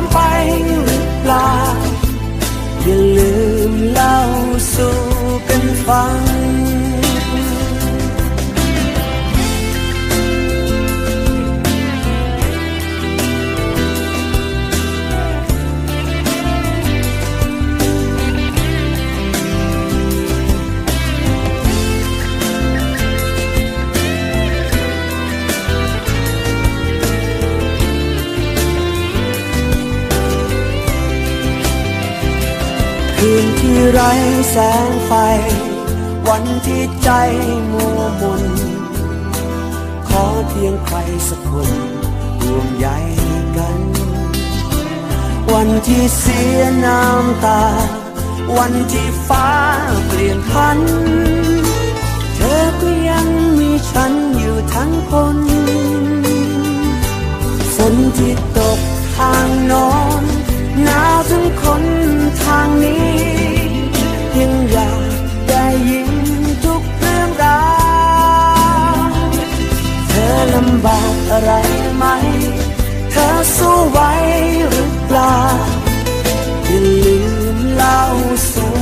มไปหรือเป ไร้แสงไฟ วันที่ใจมัวมน ขอเพียงใครสักคนร่วมใยกัน วันที่เสียน้ำตา วันที่ฟ้าเปลี่ยนพันธ สู้ไหวหรือเปล่า อย่าลืมเล่าสู่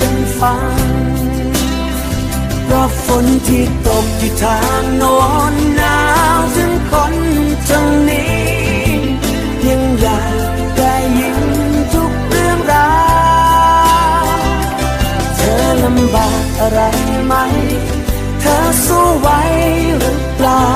กันฟังเพราะฝนที่ตกที่ทางโนอนหนาวถึงคนทางนี้ ยังอยากได้ยินทุกเรื่องราวเธอลำบากอะไรไหม เธอสู้ไหวหรือเปล่า